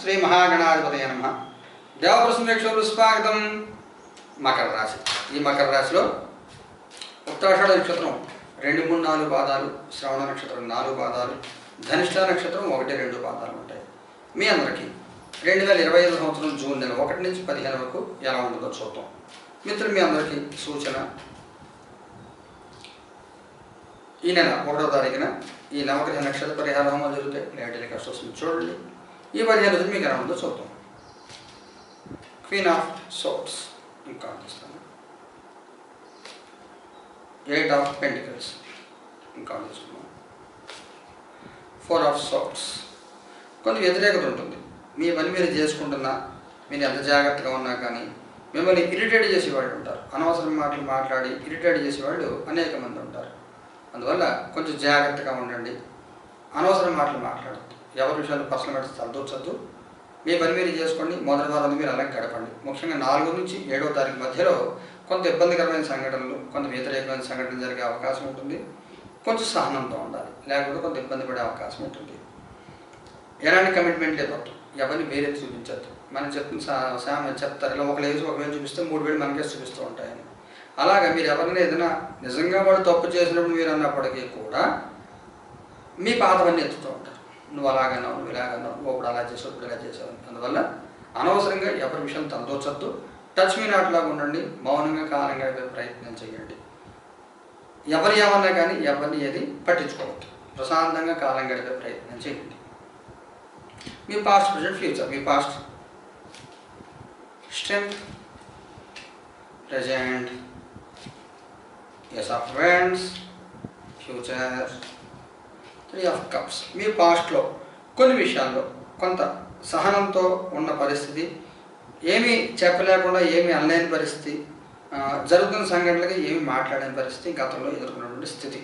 శ్రీ మహాగణాధిపతయ నమ. దేవప్రసంగేక్షలు స్వాగతం. మకర రాశి. ఈ మకర రాశిలో ఉత్తరాషాఢ నక్షత్రం రెండు మూడు నాలుగు పాదాలు శ్రవణ నక్షత్రం నాలుగు పాదాలు ధనిష్ట నక్షత్రం ఒకటి రెండు పాదాలు ఉంటాయి. మీ అందరికీ రెండు వేల ఇరవై ఐదు సంవత్సరం జూన్ నెల ఒకటి నుంచి పదిహేను వరకు ఎలా ఉంటుందో చూద్దాం. మిత్రులు మీ అందరికీ సూచన. ఈ నెల ఒకటో తారీఖున ఈ నవగ్రహ నక్షత్ర పరిహార హోమాలు జరుగుతాయి. లేటెల్ కష్టం వస్తుంది చూడండి. ఈ పదిహేను రోజులు మీకు ఎలా ఉందో చూద్దాం. క్వీన్ ఆఫ్ సోప్స్ ఇంకా అందిస్తాను ఎయిట్ ఆఫ్ పెంటికల్స్ ఇంకా తీసుకున్నాం ఫోర్ ఆఫ్ సోప్స్ కొంత వ్యతిరేకత ఉంటుంది. మీ పని మీరు చేసుకుంటున్నా మీరు ఎంత జాగ్రత్తగా ఉన్నా కానీ మిమ్మల్ని ఇరిటేట్ చేసేవాళ్ళు ఉంటారు. అనవసరం మాటలు మాట్లాడి ఇరిటేట్ చేసేవాళ్ళు అనేక మంది ఉంటారు. అందువల్ల కొంచెం జాగ్రత్తగా ఉండండి. అనవసరం మాటలు మాట్లాడద్దు. ఎవరి విషయాలు పర్సనల్ మ్యాటర్స్ తలదూర్చొద్దు మీ పని మీరు చేసుకోండి మొదటి వారం మీరు అలాగే గడపండి. ముఖ్యంగా నాలుగు నుంచి ఏడో తారీఖు మధ్యలో కొంత ఇబ్బందికరమైన సంఘటనలు కొంత వ్యతిరేకమైన సంఘటనలు జరిగే అవకాశం ఉంటుంది. కొంచెం సహనంతో ఉండాలి లేకపోతే కొంత ఇబ్బంది పడే అవకాశం ఉంటుంది. ఎలాంటి కమిట్మెంట్ ఇవ్వద్దు ఎవరిని వేరే చూపించద్దు. మనం చెప్తున్న సా- చెప్తారు ఇలా ఒక వేసి ఒక వేలు చూపిస్తే మూడు వేలు మనకే చూపిస్తూ ఉంటాయని. అలాగా మీరు ఎవరైనా ఏదైనా నిజంగా వాడు తప్పు చేసినప్పుడు మీరు అన్నప్పటికీ కూడా మీ పాతవన్నీ ఎత్తుతూ ఉంటారు. నువ్వు అలాగన్నావు నువ్వు ఇలాగన్నావు నువ్వు అప్పుడు అలా చేసావు ఇప్పుడు ఇలా చేసావు. అందువల్ల అనవసరంగా ఎవరి విషయం తలదోచొద్దు టచ్ మీ నాట్లాగా ఉండండి మౌనంగా కాలంగా ప్రయత్నం చేయండి. ఎవరు ఏమన్నా కానీ ఎవరిని ఏది పట్టించుకోవద్దు. ప్రశాంతంగా కాలం గడిపే ప్రయత్నం చేయండి. మీ past present future me past strength present ace of friends future three of cups మీ పాస్ట్లో కొన్ని విషయాల్లో కొంత సహనంతో ఉన్న పరిస్థితి ఏమీ చెప్పలేకుండా ఏమీ అనలేని పరిస్థితి జరుగుతున్న సంఘటనలకి ఏమి మాట్లాడని పరిస్థితి గతంలో ఎదుర్కొన్నటువంటి స్థితి.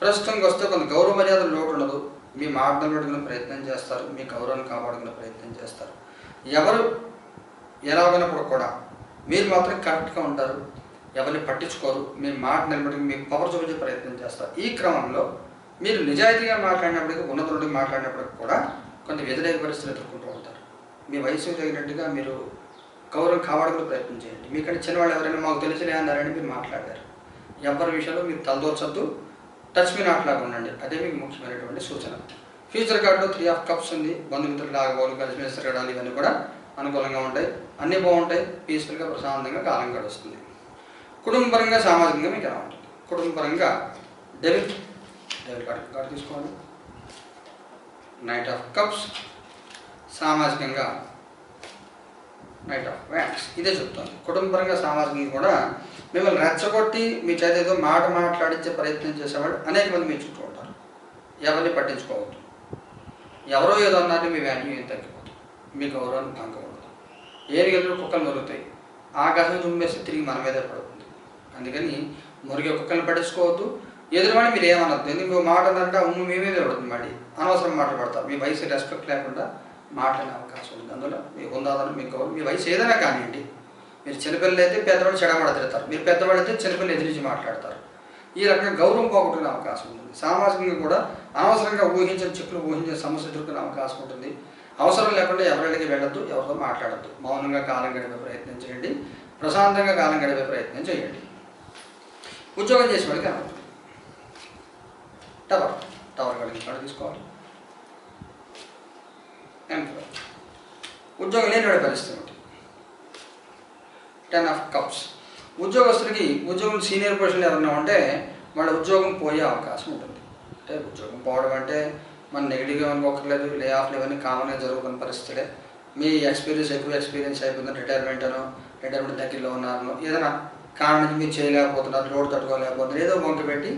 ప్రస్తుతంకి వస్తే కొంత గౌరవ మర్యాద లోటు ఉండదు మీ మాట పెట్టుకునే ప్రయత్నం చేస్తారు. మీ గౌరవాన్ని కాపాడుకునే ప్రయత్నం చేస్తారు. ఎవరు ఎలాగైనప్పుడు కూడా మీరు మాత్రం కరెక్ట్గా ఉంటారు. ఎవరిని పట్టించుకోరు. మీ మాట నిలబడి మీ పవర్ చూపించే ప్రయత్నం చేస్తారు. ఈ క్రమంలో మీరు నిజాయితీగా మాట్లాడినప్పటికీ ఉన్నతుడికి మాట్లాడినప్పటికీ కూడా కొంత వ్యతిరేక పరిస్థితులు ఎదుర్కొంటూ ఉంటారు. మీ వయసు తగినట్టుగా మీరు గౌరవం కావడానికి ప్రయత్నం చేయండి. మీకంటే చిన్నవాళ్ళు ఎవరైనా మాకు తెలిసిలే అన్నారని మీరు మాట్లాడారు. ఎవరి విషయంలో మీరు తలదోచొద్దు టచ్ మీ నాట్లాగా ఉండండి. అదే మీకు ముఖ్యమైనటువంటి సూచన. ఫ్యూచర్ కార్డులో త్రీ ఆఫ్ కప్స్ ఉంది. బంధుమిత్రులు లాగబోలు కలిసి మెలిసి తిరగడాలు ఇవన్నీ కూడా అనుకూలంగా ఉంటాయి. అన్నీ బాగుంటాయి. పీస్ఫుల్గా ప్రశాంతంగా కాలం గడుస్తుంది. కుటుంబపరంగా సామాజికంగా మీకు ఎలా ఉంటుంది? కుటుంబపరంగా డెబిట్ డెబిట్ కార్డు కార్డు తీసుకోండి నైట్ ఆఫ్ కప్స్ సామాజికంగా నైట్ ఆఫ్ వ్యాన్స్ ఇదే చెప్తాను. కుటుంబపరంగా సామాజికంగా కూడా మిమ్మల్ని రెచ్చగొట్టి మీ చేత ఏదో మాట మాట్లాడించే ప్రయత్నం చేసేవాడు అనేక మంది మీ చుట్టూ ఉంటారు. ఎవరిని పట్టించుకోవద్దు. ఎవరో ఏదో అన్నారని మీ వాల్యూ ఏం తగ్గిపోతుంది మీ గౌరవాన్ని తగ్గకూడదు ఉండదు ఏరిగల్లో కుక్కలు మురుగుతాయి. ఆకాశం తుమ్మేస్తే తిరిగి మన మీదే పడుతుంది. అందుకని మురిగే కుక్కల్ని పట్టించుకోవద్దు. ఎదురువాడి మీరు ఏమనొద్దు ఎందుకు? మాట అన్నారంటే అవును మీ మీద పడుతుంది మళ్ళీ. అనవసరం మాట్లాడతారు మీ వయసు రెస్పెక్ట్ లేకుండా మాట్లాడే అవకాశం ఉంది. అందువల్ల మీ ఉందాదని మీకు మీ వయసు ఏదైనా కానివ్వండి. మీరు చిన్నపిల్లలు అయితే పెద్దవాళ్ళు చెడమడ తిడతారు. మీరు పెద్దవాళ్ళు అయితే చిన్నపిల్లలు ఎదిరించి మాట్లాడతారు. ఈ రకంగా గౌరవం పోగొట్టుకునే అవకాశం ఉంటుంది. సామాజికంగా కూడా అనవసరంగా ఊహించిన చిక్కులు ఊహించిన సమస్య ఎదుర్కొనే అవకాశం ఉంటుంది. అవసరం లేకుండా ఎవరికి వెళ్ళొద్దు ఎవరితో మాట్లాడద్దు. మౌనంగా కాలం గడిపే ప్రయత్నం చేయండి. ప్రశాంతంగా కాలం గడిపే ప్రయత్నం చేయండి. ఉద్యోగం చేసే వాళ్ళకి టవర్ టవర్ కలిగి తీసుకోవాలి. ఎంప్లాయ్ ఉద్యోగం లేనివాడి పరిస్థితి ఒకటి. టెన్ ఆఫ్ కప్స్ ఉద్యోగస్తులకి ఉద్యోగం సీనియర్ పొజిషన్లో ఎవరన్నా ఉంటే వాళ్ళ ఉద్యోగం పోయే అవకాశం ఉంటుంది. అంటే ఉద్యోగం పోవడం అంటే మన నెగిటివ్గా అనుకోకర్లేదు లే ఆఫ్లు ఇవన్నీ కామన్గా జరుగుతున్న పరిస్థితులే. మీ ఎక్స్పీరియన్స్ ఎక్కువ ఎక్స్పీరియన్స్ అయిపోతుంది రిటైర్మెంట్ అనో రిటైర్మెంట్ దగ్గరలో ఉన్నారనో ఏదైనా కారణం మీరు చేయలేకపోతున్నారు లోడ్ తట్టుకోలేకపోతున్నారు. ఏదో వంక పెట్టి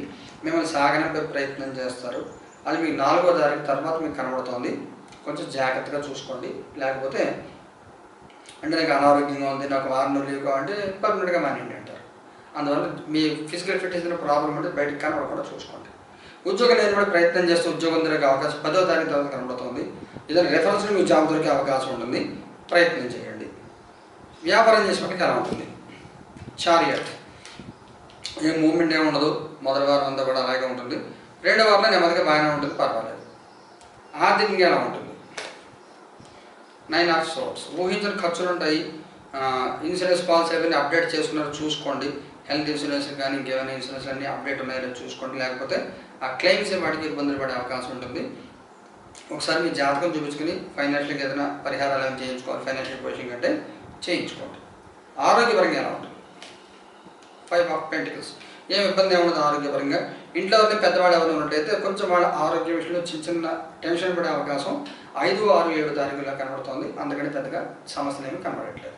మిమ్మల్ని సాగనంపే ప్రయత్నం చేస్తారు. అది మీకు నాలుగో తారీఖు తర్వాత మీకు కనబడుతుంది. కొంచెం జాగ్రత్తగా చూసుకోండి. లేకపోతే అంటే నాకు అనారోగ్యంగా ఉంది నాకు వారం లీవ్ కావాలంటే పర్మనెంట్గా మానేయండి అంటారు అందువల్ల మీ ఫిజికల్ ఫిట్నెస్ ప్రాబ్లం ఉంటే బయటకు కనబడకుండా చూసుకోండి. ఉద్యోగం లేని కూడా ప్రయత్నం చేస్తే ఉద్యోగం దొరికే అవకాశం పదో తారీఖు తర్వాత కనబడుతుంది. ఏదైనా రెఫరెన్స్ మీకు జాబ్ దొరికే అవకాశం ఉంటుంది. ప్రయత్నం చేయండి. వ్యాపారం చేసినప్పటికీ అలా ఉంటుంది? చారియట్. ఏం మూమెంట్ ఏమి ఉండదు మొదటి వారం అంతా కూడా అలాగే ఉంటుంది. రెండో వారంలో నెమ్మదిగా బాగానే ఉంటుంది పర్వాలేదు. ఆర్థికంగా ఎలా ఉంటుంది? నైన్ ఆఫ్ సోర్స్ ఊహించిన ఖర్చులు ఉంటాయి. ఇన్సూరెన్స్ పాలసీ అవన్నీ అప్డేట్ చేసుకున్నారు చూసుకోండి. హెల్త్ ఇన్సూరెన్స్ కానీ ఇంకేమైనా ఇన్సూరెన్స్ అన్నీ అప్డేట్ ఉన్నాయో చూసుకోండి. లేకపోతే ఆ క్లెయిమ్స్ వాటికి ఇబ్బందులు పడే అవకాశం ఉంటుంది. ఒకసారి మీ జాతకం చూపించుకుని ఫైనాన్షియల్గా ఏదైనా పరిహారాలు ఏమైనా చేయించుకోవాలి. ఫైనాన్షియల్ పొజిషన్ కంటే చేయించుకోండి. ఆరోగ్యపరంగా ఎలా ఉంటుంది? Five of pentacles. ఏం ఇబ్బంది ఏముండదు ఆరోగ్యపరంగా. ఇంట్లో ఉన్న పెద్దవాళ్ళు ఎవరు ఉన్నట్టయితే కొంచెం వాళ్ళ ఆరోగ్య విషయంలో చిన్న చిన్న టెన్షన్ పడే అవకాశం ఐదు ఆరు ఏడు తారీఖులో కనబడుతుంది. అందుకని పెద్దగా సమస్యలు ఏమి కనబడట్లేదు.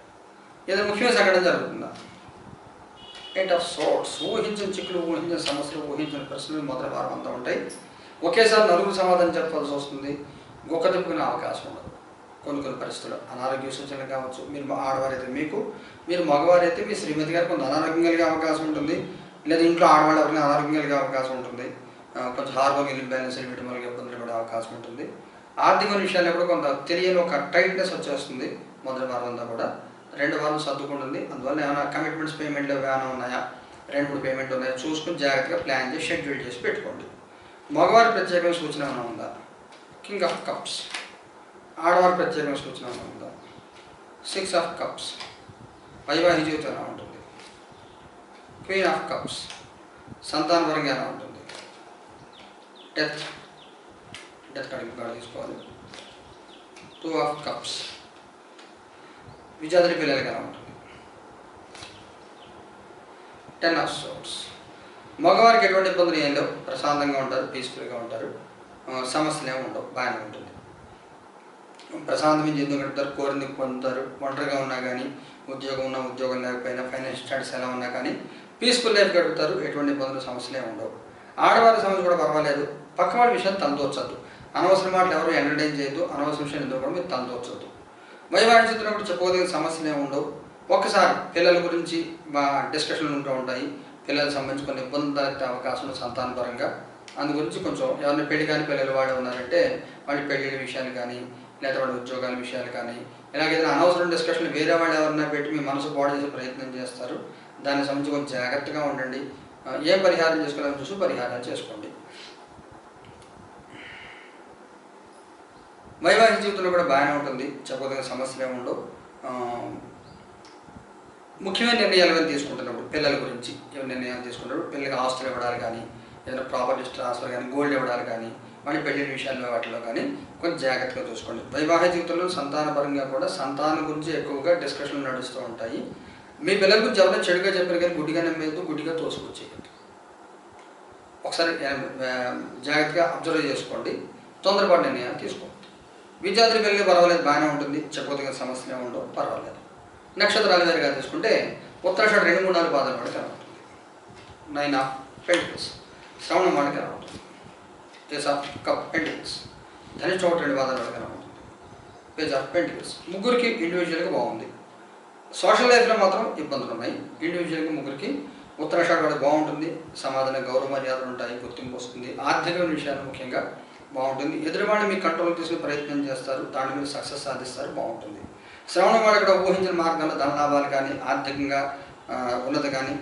ఏదైనా ముఖ్యమైన సంఘటన జరుగుతుందా? ఎయిట్ ఆఫ్ సోట్స్ ఊహించిన చిక్కులు ఊహించిన సమస్యలు ఊహించిన ప్రశ్నలు మొదటి వారం అంతా ఉంటాయి. ఒకేసారి నలుగురు సమాధానం చెప్పాల్సి వస్తుంది. గొక్క తిప్పుకునే అవకాశం ఉండదు. కొన్ని కొన్ని పరిస్థితులు. అనారోగ్య సూచనలు కావచ్చు మీరు ఆడవారైతే మీకు మీరు మగవారైతే మీ శ్రీమతి గారు కొంత అనారోగ్యం కలిగే అవకాశం ఉంటుంది. లేదా ఇంట్లో ఆడవాళ్ళు ఎవరైనా అనారోగ్యం కలిగే అవకాశం ఉంటుంది. కొంచెం హార్మోన్ ఇంబ్యాలెన్స్ వీటి వల్ల ఇబ్బందులు పడే అవకాశం ఉంటుంది. ఆర్థిక విషయాల్లో కూడా కొంత తెలియని ఒక టైట్నెస్ వచ్చేస్తుంది మొదటి వారం అంతా కూడా. రెండు వారం సర్దుకుంటుంది. అందువల్ల ఏమైనా కమిట్మెంట్స్ పేమెంట్లు ఏమైనా ఉన్నాయా? రెండు మూడు పేమెంట్ ఉన్నాయా? చూసుకుని జాగ్రత్తగా ప్లాన్ చేసి షెడ్యూల్ చేసి పెట్టుకోండి. మగవారి ప్రత్యేకమైన సూచన ఏమైనా ఉందా? కింగ్ ఆఫ్ కప్స్ ఆడవారి ప్రత్యేకంగా సూచన ఉందా సిక్స్ ఆఫ్ కప్స్ వైవాహిక జీవితం ఎలా ఉంటుంది? క్వీన్ ఆఫ్ కప్స్ సంతానపరంగా ఎలా ఉంటుంది? డెత్ డెత్ కడిగి తీసుకోవాలి. టూ ఆఫ్ కప్స్ విద్యార్థి పిల్లలకి ఎలా ఉంటుంది? టెన్ ఆఫ్ సోట్స్ మగవారికి ఎటువంటి ఇబ్బందులు ఏం లేవు. ప్రశాంతంగా ఉంటారు పీస్ఫుల్గా ఉంటారు. సమస్యలు ఏమి ఉండవు. బాగానే ఉంటుంది. ప్రశాంతమైన జీవితం గడుపుతారు కోరింది పొందుతారు ఒంటరిగా ఉన్నా కానీ ఉద్యోగం ఉన్నా ఉద్యోగం లేకపోయినా ఫైనాన్షియల్ స్టడీస్ ఎలా ఉన్నా కానీ పీస్ఫుల్ లైఫ్ గడుపుతారు ఎటువంటి ఇబ్బందులు సమస్యలే ఉండవు. ఆడవారి సమస్య కూడా పర్వాలేదు పక్క వాళ్ళ విషయాన్ని తలదోచద్దు అనవసర మాటలు ఎవరు ఎంటర్టైన్ చేయొద్దు అనవసర విషయాలు ఎందుకు కూడా మీరు తలదోచద్దు వైవాహిక చిత్రం కూడా చెప్పుకోదగిన సమస్యలు ఉండవు. ఒక్కసారి పిల్లల గురించి మా డిస్కషన్లు ఉంటూ ఉంటాయి. పిల్లలకు సంబంధించి కొన్ని ఇబ్బందులు తలెత్తే అవకాశం సంతానపరంగా అందు గురించి కొంచెం ఎవరైనా పెళ్ళి కాని పిల్లలు వాడే ఉన్నారంటే వాళ్ళ పెళ్ళి విషయాలు కానీ లేదా వాళ్ళ ఉద్యోగాల విషయాలు కానీ ఇలాగేదైనా అనవసరం డిస్కషన్ వేరే వాళ్ళు ఎవరన్నా పెట్టి మీ మనసు పాడు చేసే ప్రయత్నం చేస్తారు. దానికి సంబంధించి కొంచెం జాగ్రత్తగా ఉండండి. ఏం పరిహారం చేసుకోవాలని చూసి పరిహారాలు చేసుకోండి. వైవాహిక జీవితంలో కూడా బాగానే ఉంటుంది. చెప్పదగిన సమస్యలు ఏమి ఉండవు. ముఖ్యమైన నిర్ణయాలు ఏమైనా తీసుకుంటున్నప్పుడు పిల్లల గురించి ఏమైనా నిర్ణయాలు తీసుకున్నప్పుడు పిల్లలకి హాస్టల్ ఇవ్వడాలు కానీ ఏదైనా ప్రాపర్టీ ట్రాన్స్ఫర్ కానీ గోల్డ్ ఇవ్వడాలు కానీ మళ్ళీ పెళ్ళి విషయాల్లో వాటిలో కానీ కొంచెం జాగ్రత్తగా చూసుకోండి. వైవాహిక జీవితంలో సంతానపరంగా కూడా సంతానం గురించి ఎక్కువగా డిస్కషన్లు నడుస్తూ ఉంటాయి. మీ పిల్లల గురించి ఎవరైనా చెడుగా చెప్పారు కానీ గుడ్డిగా నమ్మేది గుడ్డిగా తోసుకొచ్చేయద్దు ఒకసారి జాగ్రత్తగా అబ్జర్వ్ చేసుకోండి. తొందరపాటు నిర్ణయాలు తీసుకోండి. విద్యార్థులు పెరిగే పర్వాలేదు బాగానే ఉంటుంది. చెప్పదగిన సమస్య ఉండవు పర్వాలేదు. నక్షత్రాలు వేరుగా తీసుకుంటే ఉత్తరాషాఢ రెండు మూడు నాలుగు పాదాలు పడితే ఎలా ఉంటుంది నైన్ ఆఫ్ పెంటికల్స్ శ్రవణం వాడికి ఎలా ఉంటుంది ఆఫ్ కప్ పెంటికల్స్ ధనిష్ట ఒకటి రెండు పాదాలు వాడికి పేజ్ ఆఫ్ పెంటికల్స్ ముగ్గురికి ఇండివిజువల్గా బాగుంది. సోషల్ లైఫ్లో మాత్రం ఇబ్బందులు ఉన్నాయి. ఇండివిజువల్గా ముగ్గురికి ఉత్తరాషాఢ కూడా బాగుంటుంది. సమాధాన గౌరవ మర్యాదలు ఉంటాయి గుర్తింపు వస్తుంది. ఆర్థిక విషయాలు ముఖ్యంగా బాగుంటుంది. ఎదురువాడిని మీ కంట్రోల్ తీసుకునే ప్రయత్నం చేస్తారు. దాని మీద సక్సెస్ సాధిస్తారు. బాగుంటుంది. శ్రవణం వాడు కూడా ఊహించిన మార్గంలో ధన లాభాలు కానీ ఆర్థికంగా ఉన్నది కానీ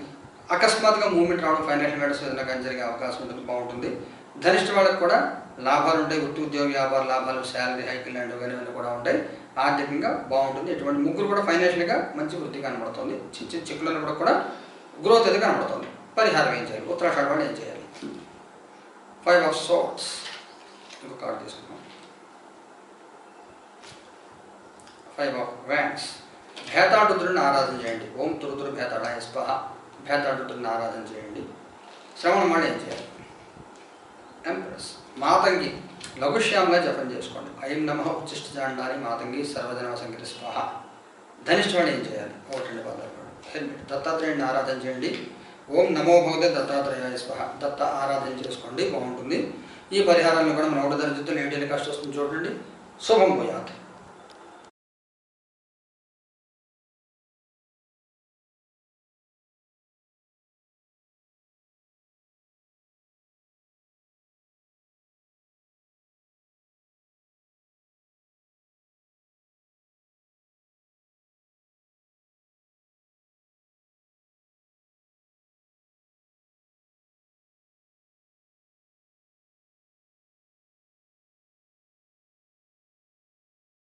అకస్మాత్తుగా మూమెంట్ రావడం ఫైనాన్షియల్ మ్యాటర్స్ ఏదైనా కానీ జరిగే అవకాశం ఉంటుంది బాగుంటుంది. ధనిష్ట వాళ్ళకు కూడా లాభాలు ఉంటాయి. వృత్తి ఉద్యోగ వ్యాపార లాభాలు శాలరీ హైక్ లాంటివి కానీ ఇవన్నీ కూడా ఉంటాయి. ఆర్థికంగా బాగుంటుంది. ఎటువంటి ముగ్గురు కూడా ఫైనాన్షియల్గా మంచి వృద్ధి కనబడుతుంది. చిన్న చిన్న చిక్కులను కూడా కూడా గ్రోత్ అయితే కనబడుతుంది. పరిహారం ఏం చేయాలి? ఉత్తరాఖండ్ వాళ్ళు ఏం చేయాలి? ఫైవ్ ఆఫ్ సోట్స్ ఇంకొక కార్డు తీసుకున్నాం ఫైవ్ ఆఫ్ వ్యాండ్స్ భేతాడుతుడిని ఆరాధన చేయండి. ఓం తురుతురు భేతాడాయ స్పహ. భేతాడుతుడిని ఆరాధన చేయండి. శ్రవణం మళ్ళీ ఏం చేయాలి? ఎంప్రెస్ మాతంగి. లఘుశ్యామగా జపం చేసుకోండి. ఐం నమ ఉచ్చిష్ట జాండాలి మాతంగి సర్వజన సంగతి స్పహ ధనిష్ఠవాడు ఏం చేయాలి? ఒకటి రెండు పదాలు హెల్మెట్. దత్తాత్రేయుడిని ఆరాధన చేయండి. ఓం నమో భగవతే దత్తాత్రేయాయ స్వహ. దత్త ఆరాధన చేసుకోండి. బాగుంటుంది. ఈ పరిహారాలను కూడా మన ఒకటి ధర జిత్తులు ఏడేళ్ళ కష్టం వస్తుంది చూడండి. శుభం పోయాలి